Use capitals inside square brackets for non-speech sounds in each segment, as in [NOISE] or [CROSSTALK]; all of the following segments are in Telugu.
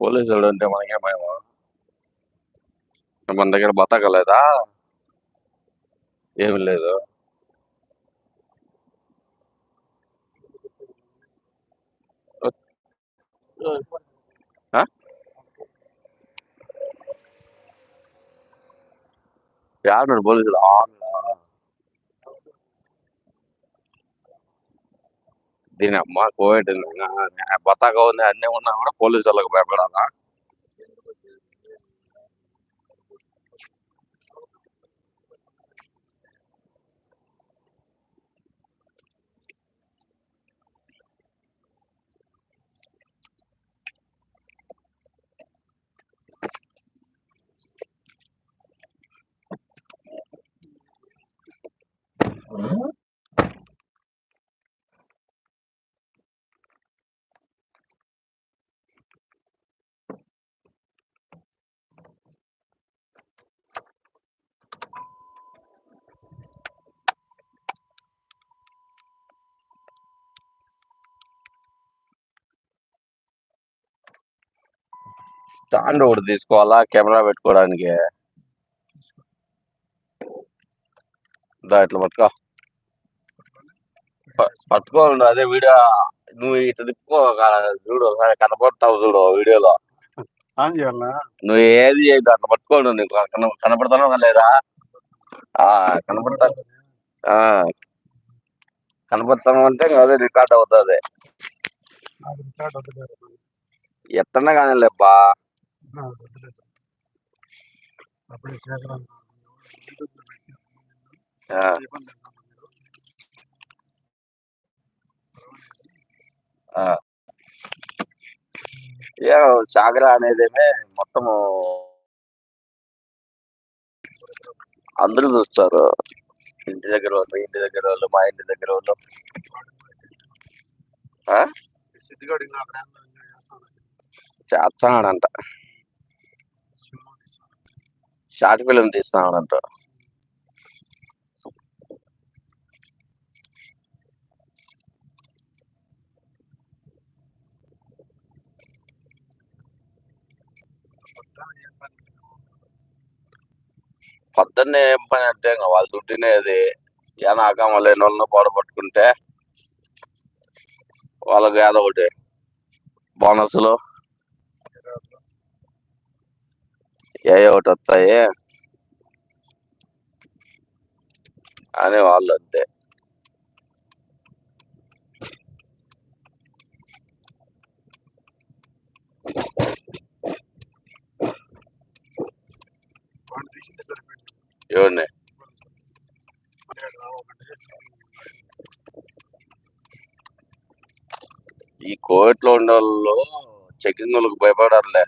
పోలీసులు అంటే మనకేమేమో మన దగ్గర బతకలేదా ఏమి లేదు ఆ? యాడున్నారు పోలీసులు దీని అమ్మ కోవిడ్ బతాక ఉంది అన్నీ ఉన్నా కూడా పోలీసు వాళ్ళకి భయపడాలా స్టాండ్ ఒకటి తీసుకోవాలా? కెమెరా పెట్టుకోవడానికి. ఇట్లా పట్టుకో. పట్టుకోండి అదే వీడియో నువ్వు ఇట్లా తిప్పుకో. చూడు కనపడతావు చూడు వీడియోలో. నువ్వు ఏది చేయదు అట్లా పట్టుకోండు. నీకు కన- కనపడతానో లేదా? ఆ కనపడతా ఆ. కనపడతాను అంటే అదే రికార్డ్ అవుతుంది. ఎత్తన్నా కానీ లేబ్బా అప్పుడే సాగర అనేదేమే మొత్తము అందరూ చూస్తారు. ఇంటి దగ్గర వాళ్ళు ఇంటి దగ్గర వాళ్ళు మా ఇంటి దగ్గర వాళ్ళు. చేస్తాడంట. షార్ట్ ఫిలిం తీస్తున్నాడంట పొద్దున్నే ఏం పని అంటే ఇంకా వాళ్ళు దుడ్డినేది ఏనాక మళ్ళీ వాళ్ళని పట్టుకుంటే వాళ్ళకి ఏదో ఒకటి బోనస్లు ఏ ఒకటి వస్తాయి. అని వాళ్ళు అంతే. ఎవరిని? ఈ కోవిడ్లో ఉండే వాళ్ళు చెకింగ్లకు భయపడారులే.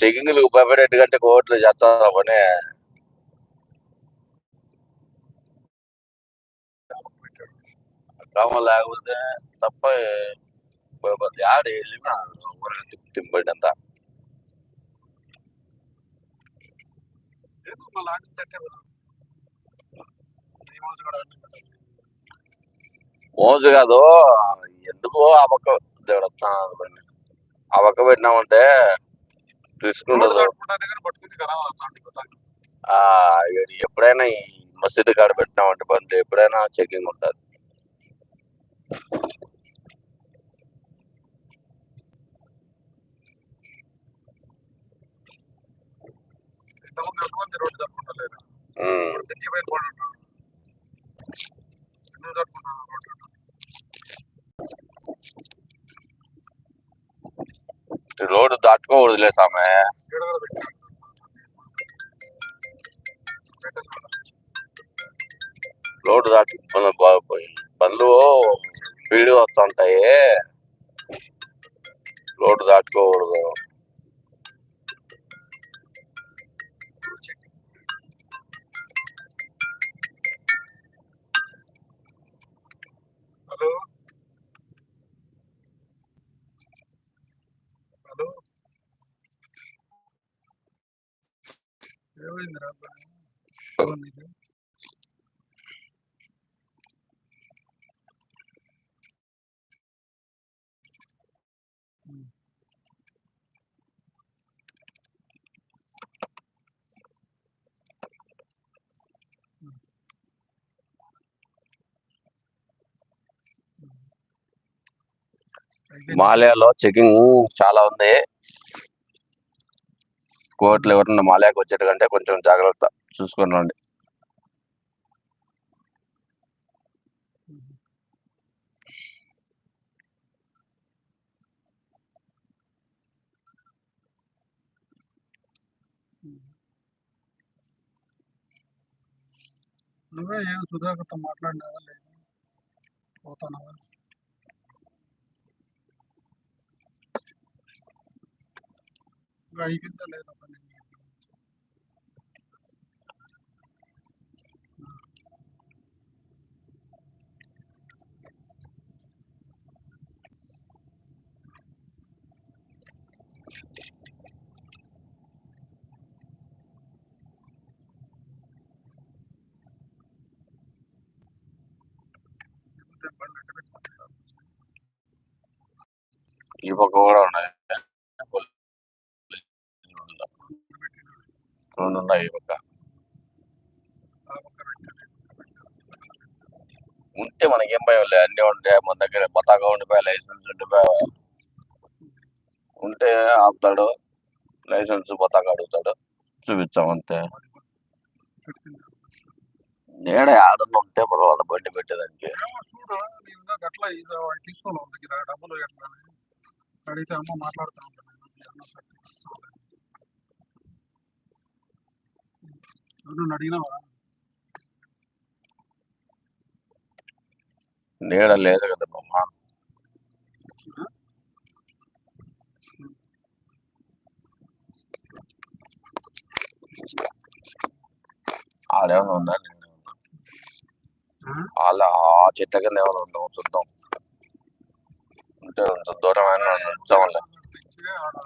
యో చెకింగ్లకు భయపడేట్టు కంటే కోవిడ్లో చేస్తారా పని కామ లేకపోతే తప్ప భయపడదు ఆడ వెళ్ళినా ఊరికి తింపడి అంతా ఎందుకు మళ్ళీ ఆడిని తట్టే కదా. ఈ రోజు కూడా అదే కదా. మోజు కాదు ఎందుకు ఆ పక్క దేవుడు వస్తున్నాడు బండి. ఆ పక్క పెట్టినామంటే రిస్క్ ఉండదు. ఎప్పుడైనా ఈ మసీదు కాడ పెట్టినామంటే బండి ఎప్పుడైనా చెకింగ్ ఉంటుంది రోడ్డు దాటుకోకూడదులే సామె. రోడ్డు దాటి బాగుపోయింది బండ్లు స్పీడ్ వస్తుంటాయి. రోడ్డు దాటుకోకూడదు. మాలయాలో చెకింగ్ చాలా ఉంది. కోర్టులు ఎవరన్నా మాలయాకి వచ్చేటంటే కొంచెం జాగ్రత్త చూసుకుని రండి. నువ్వే ఏం సుధాకర్తో మాట్లాడినావా లేదు? పోతానావా? ఇంకా అయిపోయిందా లేదా పని లేకపోతే బండి అట్ట పెట్టుకుంటారు ఈ పక్క కూడా ఉన్నాయి రెండు ఉన్నాయి ఈ పక్క ఆ ఉంటే మనకేం భయం లేదు అన్నీ ఉంటే మన దగ్గర పతాకా ఉండిపోయా లైసెన్స్ ఉండిపోయా ఉంటే ఆపుతాడు లైసెన్స్ పతాకా అడుగుతాడు చూపించాం అంతే. నేడ ఆడన్న ఉంటే పర్వాలేదు బండి పెట్టేదానికి. ఏమో అడిగితే అమ్మ మాట్లాడుతూ ఉంటాను అన్న సర్టిఫికెట్స్ నువ్వు అడిగినావా? నీడ లేదు కదా బొమ్మ ఆడేమైనా ఉందా? ఉన్నా. ఆ? చెట్ల కింద ఏమైనా ఉందా? చూద్దాం. ఉంటే కొంచెం దూరం అయినా తెచ్చిగా ఆడ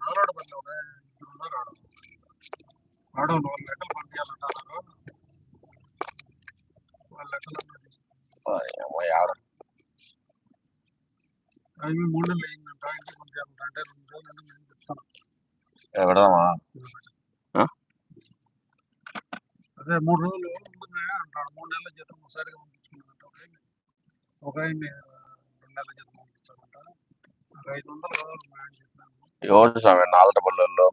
నారాడు బండి ఒక ఇద్దరు ఉన్నారు ఆడ ఆడవాళ్ళు వాళ్ళ లెక్కలు పంపించాలంటారు వాళ్ళ లెక్కలు అవి మూడు నెలలు అయిందంట ఇంటికి పంపించాలంట రెండు రోజులు నేను చెప్తాను. ఎక్కడమా అదే మూడు రోజులు ముందుగా అంటాడు. మూడు నెలల జీతం ఒకసారిగా పంపించుకున్నాడంట ఒక ఆయన ఒక ఆయన్ని రెండు నెలల జీతం పంపించాలంట ఐదు వందలు ఆయన ఎవరు స్వామి నాలుగు పల్లెల్లో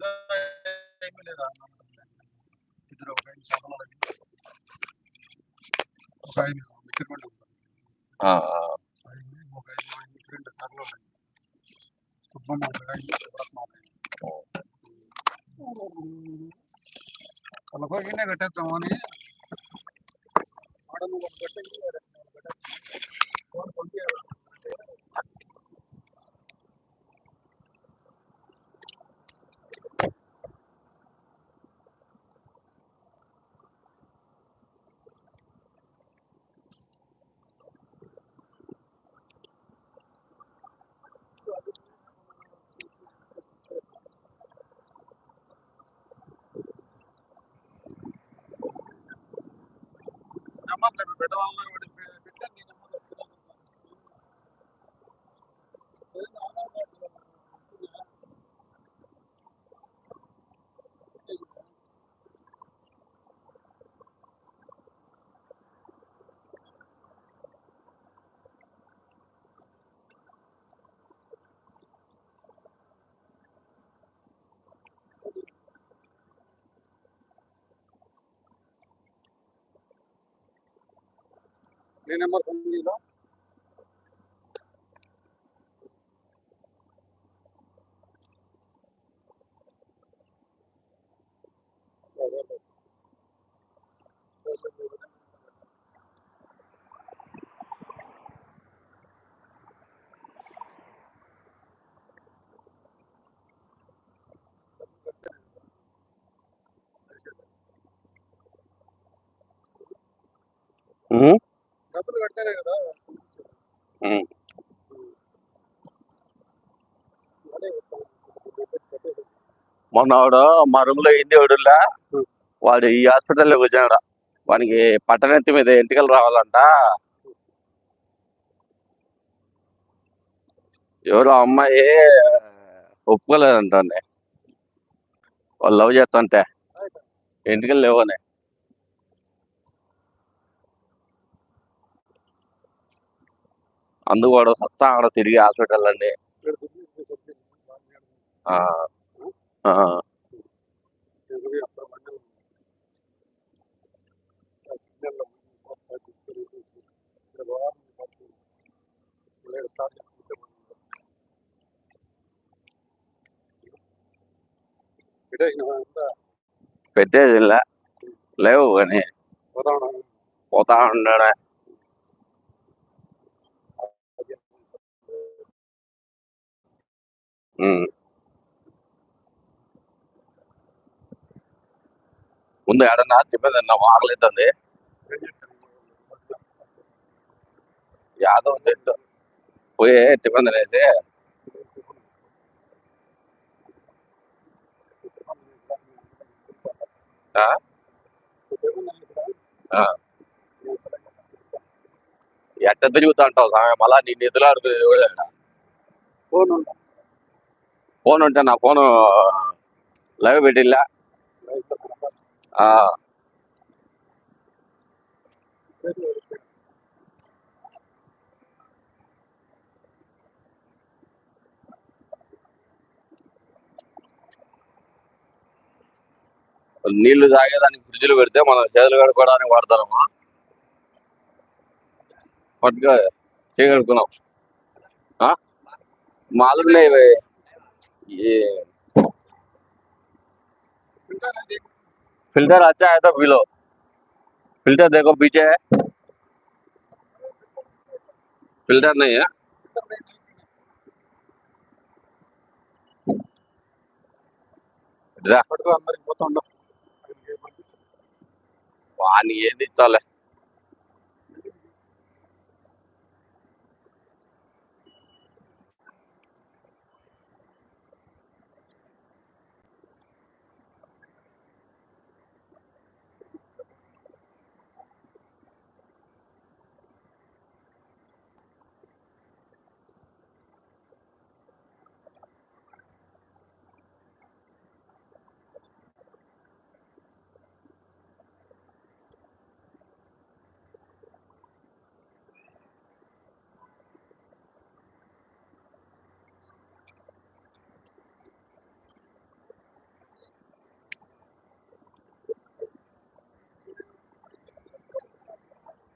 మా అదే ఏమీ లేదా ఇద్దరు ఒక Three number. మొన్నవాడు మరుగులో ఇంటి వాడులా వాడు ఈ హాస్పిటల్లో కూర్చున్నాడు. వానికి పట్టణెత్తి మీద ఎంటికలు రావాలంట. ఎవరు అమ్మాయి ఒప్పుకోలేదంటే వాళ్ళు లవ్ చేస్తుంటే ఎంటికలు లేవనే. అందుకు వాడు సత్తా ఆడ తిరిగి హాస్పిటల్ అండి ఇక్కడ తిరిగి ఇక్కడ తిరిగి బాగా చేయాలి. ఆ, ఆ, తిరిగి అక్కడ బండి ఉంది. ఆ సిగ్నల్లో మొత్తం తీసుకెళ్ళి ఇక్కడ వారం పట్టు. లేదు స్టార్ట్ చేసుకుంటే మనం ఇదే ఇంకా అంతా పెట్టేది లే. లేవు కానీ పోతా ఉన్నాను. పోతా ఉన్నాడు ఉమ్. ముందు ఏడన్నా తిప్పదన్నా ఆకలిస్తుంది యాదవ్ చెట్టు పోయి టిఫిన్ తినేసి ఆ? ఆ. ఎట్ట తిరుగుతా ఉంటావు స్వామి మళ్ళా నీ నిధులు ఆడుకునేది కూడా లేడా? ఫోన్ ఉంది. ఫోన్ ఉంటే నా ఫోన్ లైవ్ పెట్టిల్లా ఆ, నీళ్ళు తాగేదానికి ఫ్రిడ్జ్లు పెడితే మనం చేతులు కడుక్కోవడానికి వాడతారమ్మా. పట్టుగా చేయగలుగుతున్నాం ఏ. फिल्टर है देख फिल्टर अच्छा है तो पी लो फिल्टर देखो पीछे है फिल्टर नहीं है రా పట్టుకో అందరికి పోతా ఉండవు వాని ఏది ఇచ్చాలే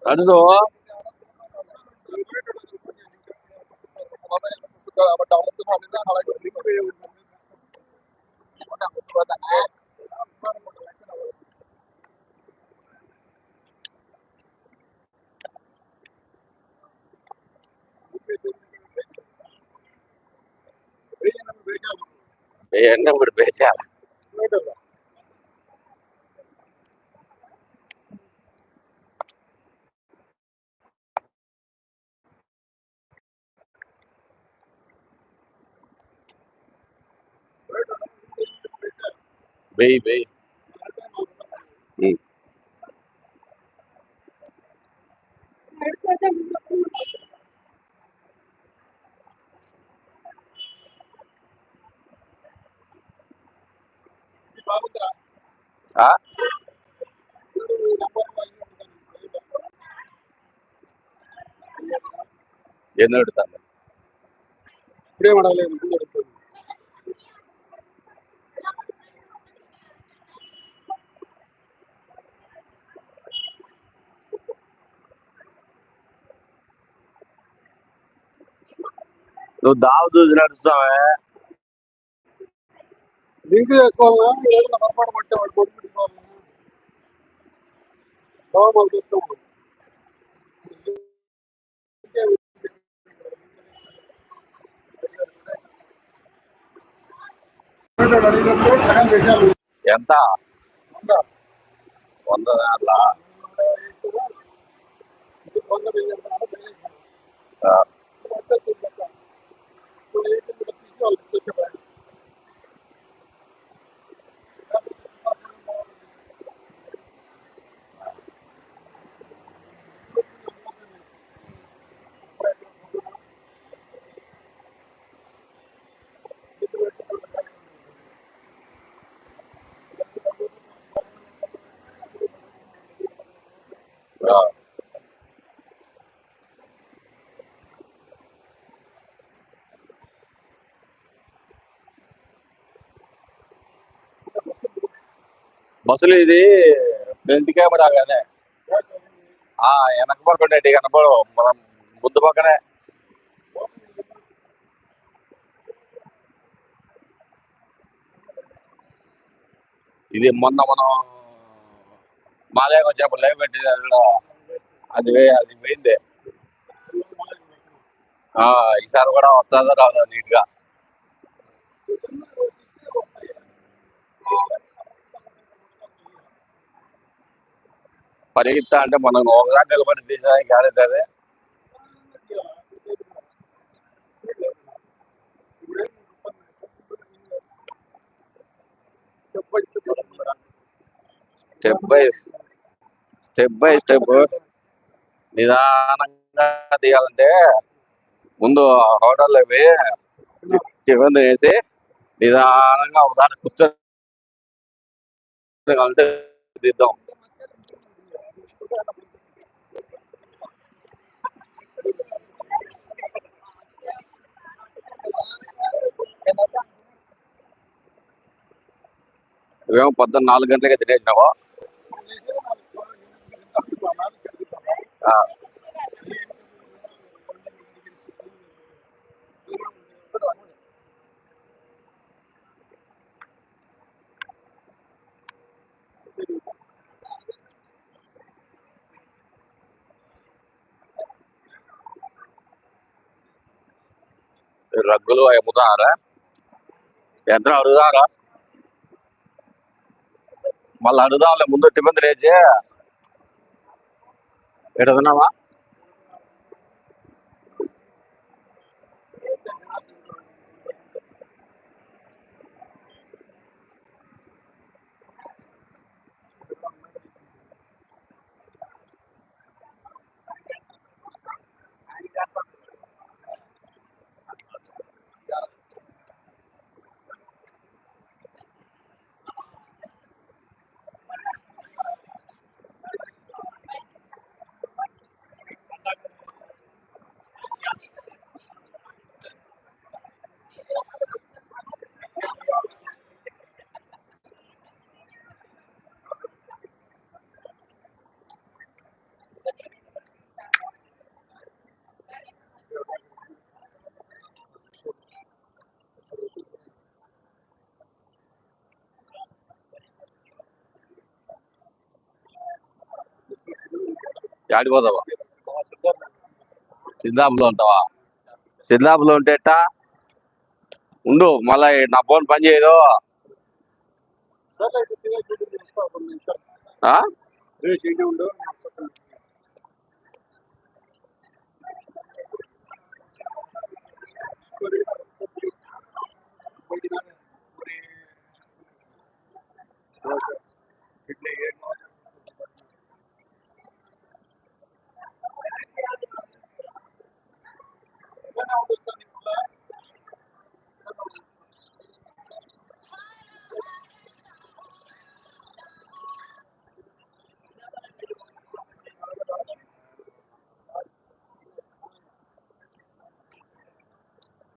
Kan so. Ya, enam berbeda. Ya. வெய் வெய் ஆ என்ன எடுத்தாங்க அப்படியே மடாலே దావ చూసి నడుస్తావే లింక్ చేసుకోవాలన్నా ఏదైనా పొరపాటు పట్టే వాడు పొడి పెట్టుకోవాలన్నా బాగా తెచ్చాము అడిగినప్పుడు సగం దేశాలు ఎంత వంద వంద దాంట్లో వంద Coach బస్సులు ఇది ఫ్రంట్ కెమెరా కానీ ఆ వెనక పక్కన కనపడు మనం ముందు పక్కనే. ఇది మొన్న మనం మాదేగా వచ్చేప్పుడు లైవ్ పెట్టిన అది అది పోయింది. ఈసారి కూడా వస్తుందో రాదో నీట్గా. పరిగెత్తా అంటే మనం ఒకసారి నిలబడి తీసేదానికి ఆడేది step by step by step నిదానంగా తీయాలంటే ముందు హోటల్లో పోయి టిఫిన్ వేసి నిదానంగా ఒకసారి కూర్చొని తీద్దాం నువ్వేమో పొద్దున్న నాలుగు గంటలకే తినేసినావా? ఆ, ఈ రగ్గులు అవి అమ్ముతున్నారా ఎంత అడుగుతారా మళ్ళీ అడుగుదాంలే ముందు టిఫిన్ లేచి ఎక్కడ ఆడిపోతావా సిద్ధాపులో ఉంటావా? సిద్ధాపులో ఉంటే ఎట్టా? ఉండు మళ్ళీ నా ఫోన్ పని చేయదు. Okay. don't [LAUGHS]